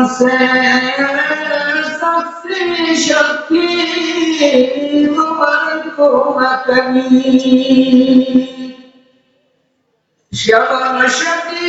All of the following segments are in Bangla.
আছে সাক্ষী তোমার কোমাকানি শ্রবণ সাথী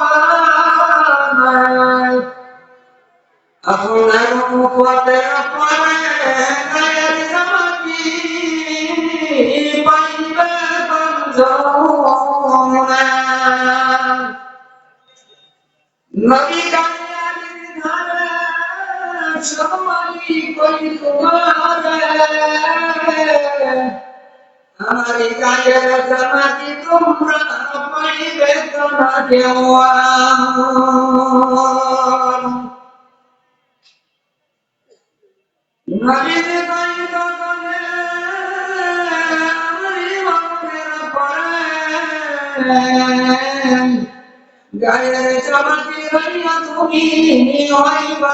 আমার গায়ের জামাতি, তোমরা পাইবে তোমরা দেওয়া নবীর গাইদ গলে ইমামের পরে গায়ের জামাতি হইয়া তুমি হইবা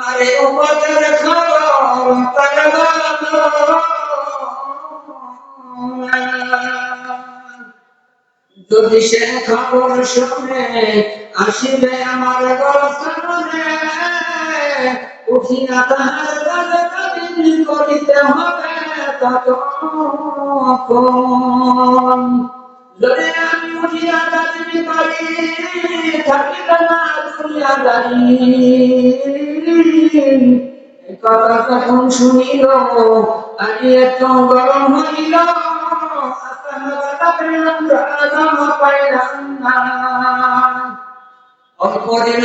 আমার উপদের খবর যদি সে খবর শুনে, আসিবে আমার গরসনে উঠিয়া তাহার কাজে কাবিন করিতে হবে তখন যদি আমি উঠিয়া কাবিন করি থাকিবে না দুনিয়া দাঁড়ি কথা তখন শুনিল আগে এত গরম হইল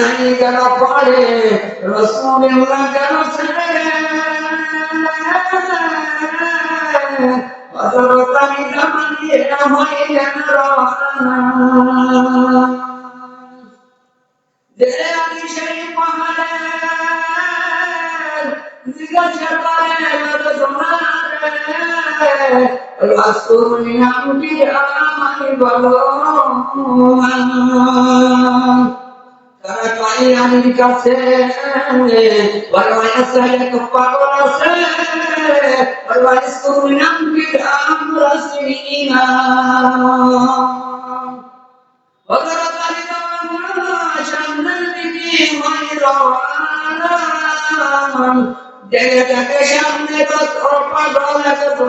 আগে গেল পরে রসুল্লাহ গেল রাসূল নামটি আমায় বলো আমির কাছে দেখে দেখে সামনে কত পাগল কত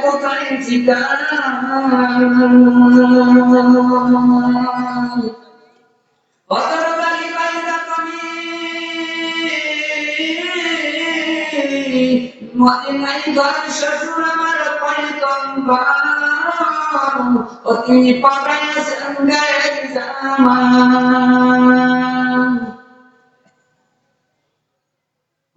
কোথায় ঠিকানা মদিনাই ঘর শ্বশুর আমার পয়গম্বর ও তিনি সঙ্গে জামান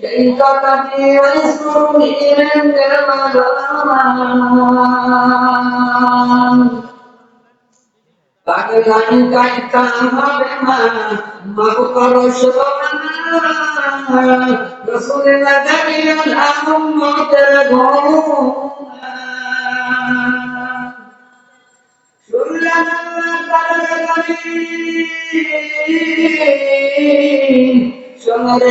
সেই কথাটি বাস করি পাগলানি কাইতা হবে মা মাগো করো শোনা রসুল্লাহ দাবিয়াল আহম্মদের শোনরে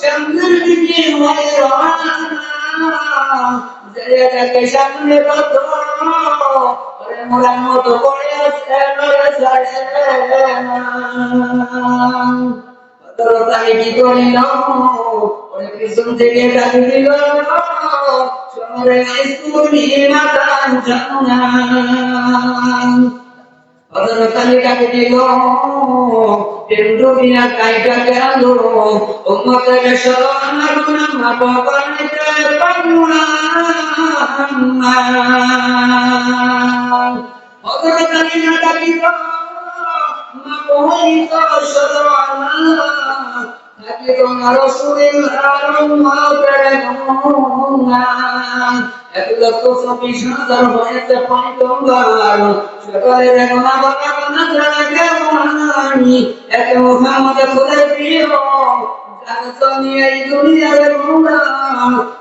চন্দ্রের দিকে হয়ে দেখে সামনে কত মোড়ার মতো পড়ে আছে তাই কি করিল ওরে পিছন থেকে ডাকি দিল সমরে স্কুলি মাতা জানা হযরত আলী ডাক দিল টেন্ডুমিয়া কাইটা গেল উম্মতের শরণ গুনাহ পবনিতে পান্না হযরত আলী ডাক দিল মা বহিত শরণ এক লক্ষ চব্বিশ হাজার হয়েছে পয়গম্বর সকলের একমা বাবা নাজারা কেমন এক মুহাম্মদ খুদে প্রিয় আমি এই দুনিয়ার মুড়া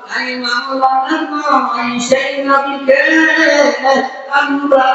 আমি মাওলানা নই আমরা